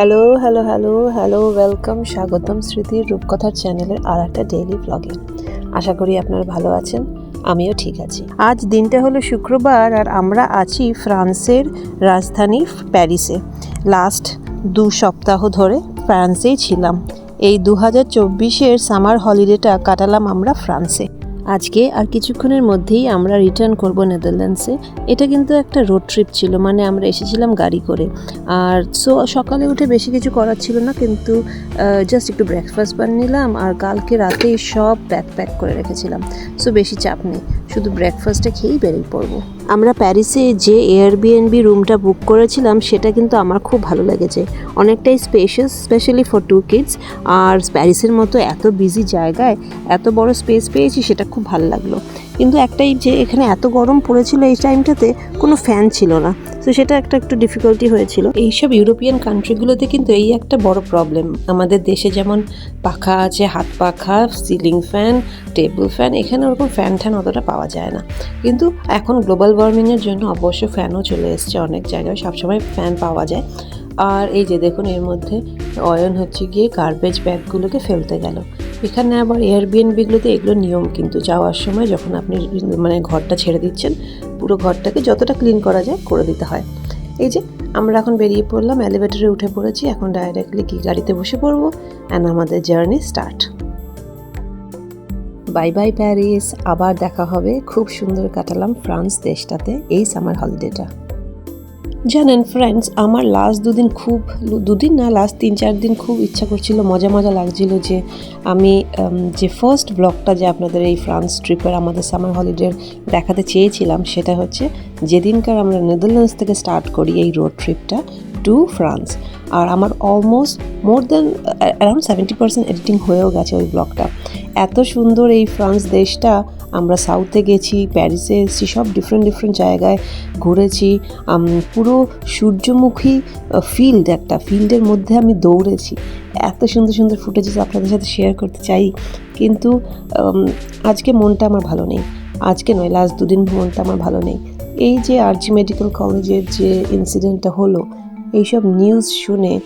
Hello hello hello hello welcome স্বাগতম স্মৃতির রূপকথার চ্যানেলের আর একটা ডেইলি ব্লগে আশা করি আপনারা ভালো আছেন, আমিও ঠিক আছি। আজ দিনটা হলো শুক্রবার আর আমরা আছি ফ্রান্সের রাজধানী প্যারিসে। লাস্ট দু সপ্তাহ ধরে ফ্রান্সেই ছিলাম। এই দু হাজার চব্বিশের সামার হলিডেটা কাটালাম আমরা ফ্রান্সে। আজকে আর কিছুক্ষণের মধ্যেই আমরা রিটার্ন করব নেদারল্যান্ডসে এটা কিন্তু একটা রোড ট্রিপ ছিল মানে আমরা এসেছিলাম গাড়ি করে। আর সো সকালে উঠে বেশি কিছু করার ছিল না, কিন্তু জাস্ট একটু ব্রেকফাস্ট বানিয়ে নিলাম, আর কালকে রাতেই সব ব্যাক প্যাক করে রেখেছিলাম। সো বেশি চাপ নেই। শুধু ব্রেকফাস্টটা খেয়েই বেরিয়ে পড়ব। আমরা প্যারিসে যে এয়ারবিএনবি রুমটা বুক করেছিলাম, সেটা কিন্তু আমার খুব ভালো লেগেছে। অনেকটাই spacious specially for two kids আর প্যারিসের মতো এত বিজি জায়গায় এত বড় স্পেস পেয়েছি, সেটা খুব ভালো লাগল। কিন্তু একটাই যে এখানে এত গরম পড়েছিল এই টাইমটাতে কোনো ফ্যান ছিল না। তো সেটা একটা একটু ডিফিকাল্টি হয়েছিল। এইসব ইউরোপিয়ান কান্ট্রিগুলোতে কিন্তু এই একটা বড় প্রবলেম আমাদের দেশে যেমন পাখা আছে, হাত পাখা, সিলিং ফ্যান, টেবিল ফ্যান, এখানে ওরকম ফ্যান ট্যান অতটা পাওয়া যায় না। কিন্তু এখন গ্লোবাল ওয়ার্মিংয়ের জন্য অবশ্য ফ্যানও চলে এসছে অনেক জায়গায়, সবসময় ফ্যান পাওয়া যায়। আর এই যে দেখুন, এর মধ্যে অয়ন হচ্ছে গিয়ে গার্বেজ ব্যাগগুলোকে ফেলতে গেল। এখানে আবার এয়ারবিএনবিগুলোতে এগুলো নিয়ম কিন্তু। যাওয়ার সময় যখন আপনি মানে ঘরটা ছেড়ে দিচ্ছেন, পুরো ঘরটাকে যতটা ক্লিন করা যায় করে দিতে হয়। এই যে, আমরা এখন বেরিয়ে পড়লাম এলিভেটরে উঠে পড়েছি, এখন ডাইরেক্টলি কি গাড়িতে বসে পড়ব? অ্যান্ড আমাদের journey start bye bye Paris আবার দেখা হবে। খুব সুন্দর কাটালাম ফ্রান্স দেশটাতে, এই সামার হলিডেটা জানেন ফ্রেন্ডস আমার লাস্ট দুদিন খুব দুদিন না লাস্ট তিন চার দিন খুব ইচ্ছা করছিল, মজা মজা লাগছিল যে আমি যে ফার্স্ট ব্লগটা যে আপনাদের এই ফ্রান্স ট্রিপের আমাদের সামার হলিডের দেখাতে চেয়েছিলাম, সেটা হচ্ছে যেদিনকার আমরা নেদারল্যান্ডস থেকে স্টার্ট করি এই রোড ট্রিপটা টু ফ্রান্স আর আমার almost more than around seventy percent editing হয়েও গেছে ওই ব্লগটা এত সুন্দর এই ফ্রান্স দেশটা আমরা সাউথে গেছি, প্যারিসে এসেছি, সব ডিফারেন্ট ডিফারেন্ট জায়গায় ঘুরেছি। পুরো সূর্যমুখী ফিল্ড একটা ফিল্ডের মধ্যে আমি দৌড়েছি। এত সুন্দর সুন্দর ফুটেজেস আপনাদের সাথে শেয়ার করতে চাই। কিন্তু আজকে মনটা আমার ভালো নেই। আজকে নয় লাস্ট দুদিন মনটা আমার ভালো নেই। এই যে আরজি মেডিকেল কলেজের যে ইনসিডেন্টটা হলো, এইসব নিউজ শুনে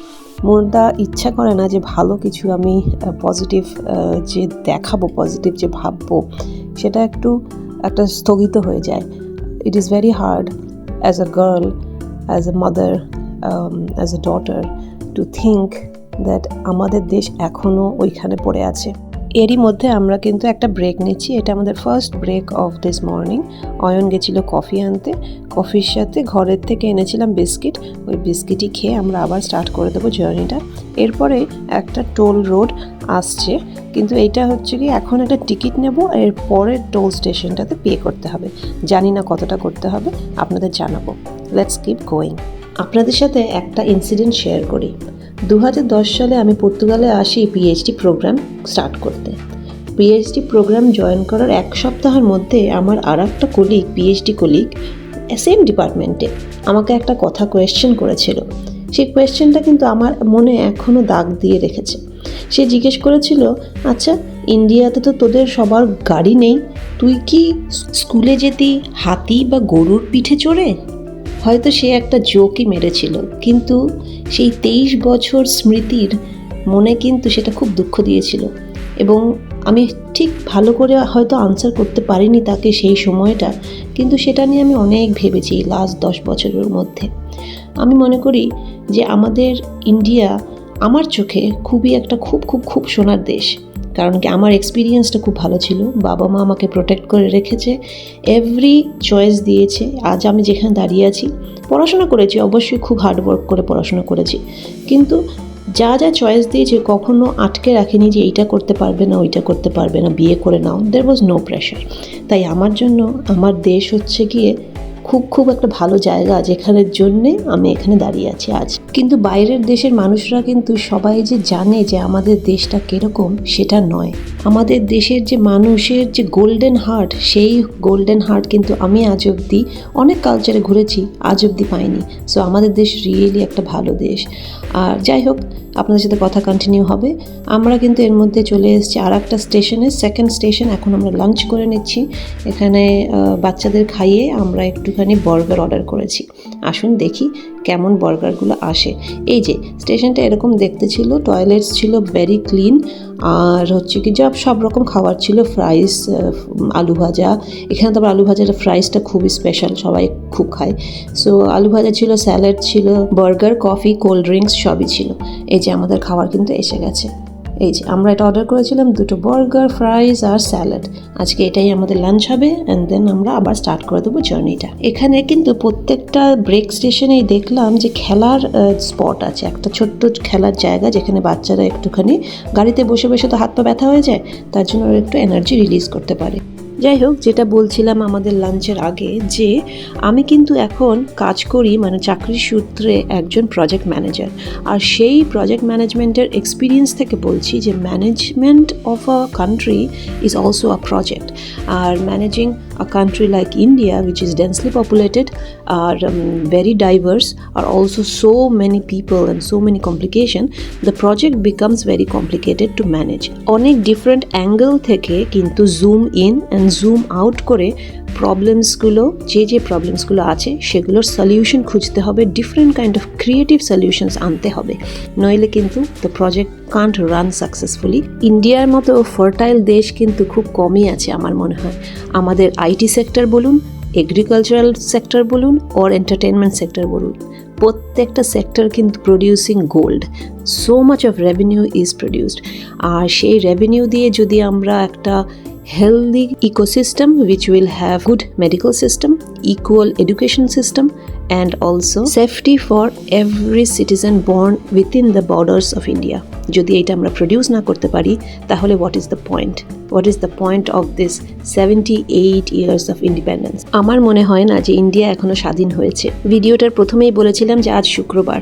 মনটা ইচ্ছা করে না যে ভালো কিছু আমি পজিটিভ যে দেখাবো পজিটিভ যে ভাববো, সেটা একটু একটা স্থগিত হয়ে যায়। It is very hard as a girl as a mother as a daughter to think that আমাদের দেশ এখনও ওইখানে পড়ে আছে। এরই মধ্যে আমরা কিন্তু একটা ব্রেক নিচ্ছি। এটা আমাদের first break of this morning Ayan গেছিল কফি আনতে। কফির সাথে ঘরের থেকে এনেছিলাম বিস্কিট ওই বিস্কিটই খেয়ে আমরা আবার স্টার্ট করে দেবো জার্নিটা এরপরে একটা টোল রোড আসছে। কিন্তু এটা হচ্ছে কি, এখন একটা টিকিট নেব। এর পরের টোল স্টেশনটাতে পে করতে হবে। জানি না কতটা করতে হবে। আপনাদের জানাব। লেটস কিপ গোয়িং আপনাদের সাথে একটা ইনসিডেন্ট শেয়ার করি। দু হাজার দশ সালে আমি পর্তুগালে আসি পিএইচডি প্রোগ্রাম স্টার্ট করতে। পিএইচডি প্রোগ্রাম জয়েন করার এক সপ্তাহের মধ্যে আমার আর একটা কলিগ পিএইচডি কলিগ সেম ডিপার্টমেন্টে আমাকে একটা কথা কোয়েশ্চেন করেছিল। সেই কোয়েশ্চেনটা কিন্তু আমার মনে এখনও দাগ দিয়ে রেখেছে। সে জিজ্ঞেস করেছিল আচ্ছা ইন্ডিয়াতে তো তোদের সবার গাড়ি নেই, তুই কি স্কুলে যেতি হাতি বা গরুর পিঠে চড়ে? হয়তো সে একটা জোকই মেরেছিল, কিন্তু সেই তেইশ বছর স্মৃতির মনে কিন্তু সেটা খুব দুঃখ দিয়েছিল। এবং আমি ঠিক ভালো করে হয়তো আনসার করতে পারিনি তাকে সেই সময়টা, কিন্তু সেটা নিয়ে আমি অনেক ভেবেছি লাস্ট দশ বছরের মধ্যে। আমি মনে করি যে আমাদের ইন্ডিয়া আমার চোখে খুবই একটা খুব খুব খুব সোনার দেশ। কারণ কি আমার এক্সপিরিয়েন্সটা খুব ভালো ছিল। বাবা মা আমাকে প্রোটেক্ট করে রেখেছে। এভরি চয়েস দিয়েছে। আজ আমি যেখানে দাঁড়িয়ে আছি, পড়াশোনা করেছি, অবশ্যই খুব হার্ডওয়ার্ক করে পড়াশোনা করেছি। কিন্তু যা যা চয়েস দিয়েছে, কখনো আটকে রাখেনি যে এইটা করতে পারবে না, ওইটা করতে পারবে না, বিয়ে করে নাও। দের ওয়াজ নো প্রেশার তাই আমার জন্য, আমার দেশ হচ্ছে গিয়ে খুব খুব একটা ভালো জায়গা যেখানের জন্যে আমি এখানে দাঁড়িয়ে আছি আজ। কিন্তু বাইরের দেশের মানুষরা কিন্তু সবাই যে জানে যে আমাদের দেশটা কীরকম, সেটা নয়। আমাদের দেশের যে মানুষের যে গোল্ডেন হার্ট সেই গোল্ডেন হার্ট কিন্তু আমি আজ অবধি অনেক কালচারে ঘুরেছি, আজ অবধি পাইনি। সো আমাদের দেশ রিয়েলি একটা ভালো দেশ। আর যাই হোক আপনাদের সাথে কথা কন্টিনিউ হবে। আমরা কিন্তু এর মধ্যে চলে এসেছি আর একটা স্টেশনে। সেকেন্ড স্টেশন এখন আমরা লাঞ্চ করে নিচ্ছি। এখানে বাচ্চাদের খাইয়ে আমরা একটুখানি বার্গার অর্ডার করেছি। আসুন দেখি কেমন বার্গারগুলো আসে। এই যে, স্টেশনটা এরকম দেখতে ছিল টয়লেটস ছিল ভেরি ক্লিন আর হচ্ছে কি সব সব রকম খাবার ছিল ফ্রাইস আলু ভাজা। এখানে তো আবার আলু ভাজার ফ্রাইসটা খুবই স্পেশাল সবাই খুব খায়। সো আলু ভাজা ছিল স্যালাড ছিল বার্গার কফি কোল্ড ড্রিঙ্কস সবই ছিল। এই যে আমাদের খাবার কিন্তু এসে গেছে। এই যে, আমরা এটা অর্ডার করেছিলাম দুটো বার্গার ফ্রাইস আর স্যালাড আজকে এটাই আমাদের লাঞ্চ হবে অ্যান্ড দেন আমরা আবার স্টার্ট করে দেবো জার্নিটা এখানে কিন্তু প্রত্যেকটা ব্রেক স্টেশনেই দেখলাম যে খেলার স্পট আছে। একটা ছোট্ট খেলার জায়গা যেখানে বাচ্চারা একটুখানি গাড়িতে বসে বসে তো হাত পা ব্যথা হয়ে যায়, তার জন্য ওরা একটু এনার্জি রিলিজ করতে পারে। যাই হোক, যেটা বলছিলাম আমাদের লাঞ্চের আগে, যে আমি কিন্তু এখন কাজ করি মানে চাকরির সূত্রে একজন প্রজেক্ট ম্যানেজার আর সেই প্রজেক্ট ম্যানেজমেন্টের এক্সপিরিয়েন্স থেকে বলছি যে management of a country is also a project R managing a country like India which is densely populated R very diverse R also so many people and so many complication the project becomes very complicated to manage অনেক different angle থেকে কিন্তু zoom in and zoom out করে প্রবলেমসগুলো যে যে প্রবলেমসগুলো আছে, সেগুলোর solution খুঁজতে হবে different kind of creative solutions আনতে হবে। নইলে কিন্তু the project can't run successfully ইন্ডিয়ার মতো ফার্টাইল দেশ কিন্তু খুব কমই আছে আমার মনে হয়। আমাদের আইটি সেক্টর বলুন এগ্রিকালচারাল সেক্টর বলুন ওর এন্টারটেনমেন্ট সেক্টর বলুন, প্রত্যেকটা সেক্টর কিন্তু producing gold so much of revenue is produced আর সেই রেভিনিউ দিয়ে যদি আমরা একটা healthy ecosystem, which will have good medical system, equal education system, and also safety for every citizen born within the borders of india. যদি এটা আমরা produce না করতে পারি, তাহলে what is the point what is the point of this seventy eight years of independence আমার মনে হয় না যে ইন্ডিয়া এখনও স্বাধীন হয়েছে। ভিডিওটার প্রথমেই বলেছিলাম যে আজ শুক্রবার,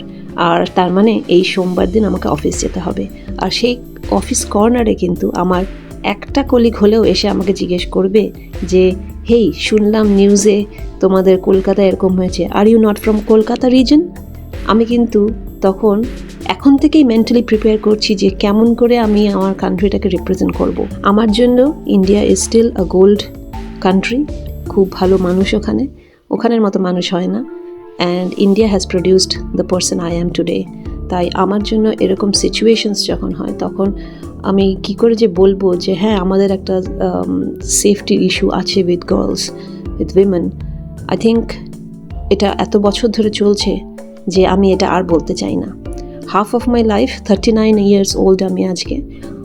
আর তার মানে এই সোমবার দিন আমাকে অফিস যেতে হবে। আর সেই অফিস কর্নারে কিন্তু আমার একটা কলিগ হলেও এসে আমাকে জিজ্ঞেস করবে যে, হেই, শুনলাম নিউজে তোমাদের কলকাতা এরকম হয়েছে। Are you not from Kolkata reason আমি কিন্তু তখন এখন থেকেই মেন্টালি প্রিপেয়ার করছি যে কেমন করে আমি আমার কান্ট্রিটাকে রিপ্রেজেন্ট করব। আমার জন্য India is still a gold country খুব ভালো মানুষ ওখানে। ওখানের মতো মানুষ হয় না। And India has produced the person I am today তাই আমার জন্য এরকম সিচুয়েশনস যখন হয়, তখন আমি কি করে যে বলব যে হ্যাঁ আমাদের একটা সেফটি ইস্যু আছে with girls with women I think এটা এত বছর ধরে চলছে যে আমি এটা আর বলতে চাই না। Half of my life thirty nine years old আমি আজকে।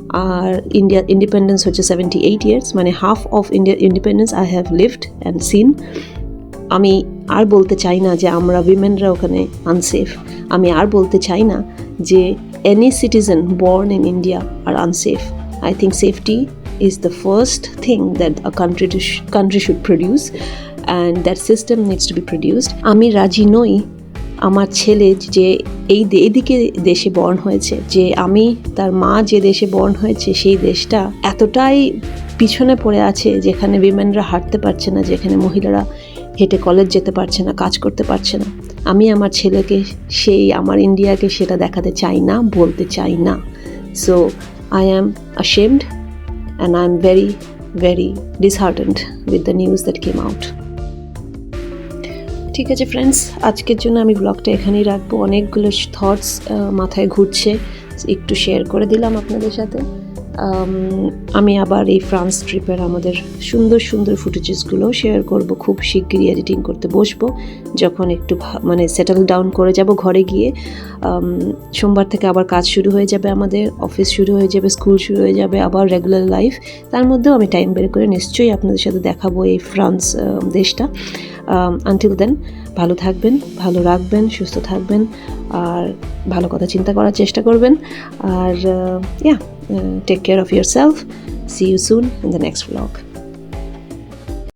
আর ইন্ডিয়া ইন্ডিপেন্ডেন্স হচ্ছে সেভেন্টি এইট ইয়ার্স মানে half of India independence I have lived and seen আমি আর বলতে চাই না যে আমরা উইমেনরা ওখানে আনসেফ আমি আর বলতে চাই না যে any citizen born in India are unsafe. I think safety is the first thing that a country to sh- country should produce, and that system needs to be produced. আমি রাজি নই আমার ছেলে যে এই এদিকে দেশে বর্ণ হয়েছে যে আমি তার মা যে দেশে বর্ণ হয়েছে সেই দেশটা এতটাই পিছনে পড়ে আছে যেখানে উইমেনরা হাঁটতে পারছে না যেখানে মহিলারা হেঁটে কলেজ যেতে পারছে না কাজ করতে পারছে না আমি আমার ছেলেকে, সেই আমার ইন্ডিয়াকে সেটা দেখাতে চাই না, বলতে চাই না। So I am ashamed and I am very very disheartened with the news that came out ঠিক আছে ফ্রেন্ডস আজকের জন্য আমি ব্লগটা এখানেই রাখব। অনেকগুলো থটস মাথায় ঘুরছে। একটু শেয়ার করে দিলাম আপনাদের সাথে। আমি আবার এই ফ্রান্স ট্রিপের আমাদের সুন্দর সুন্দর ফুটেজেসগুলো শেয়ার করব, খুব শিগগিরই এডিটিং করতে বসবো। যখন একটু মানে সেটেল ডাউন করে যাব ঘরে গিয়ে সোমবার থেকে আবার কাজ শুরু হয়ে যাবে আমাদের অফিস শুরু হয়ে যাবে স্কুল শুরু হয়ে যাবে, আবার রেগুলার লাইফ তার মধ্যেও আমি টাইম বের করে নিশ্চয়ই আপনাদের সাথে দেখাবো এই ফ্রান্স দেশটা। আনটিল দেন ভালো থাকবেন, ভালো রাখবেন, সুস্থ থাকবেন, আর ভালো কথা চিন্তা করার চেষ্টা করবেন। আর ইয়া Mm, take care of yourself. See you soon in the next vlog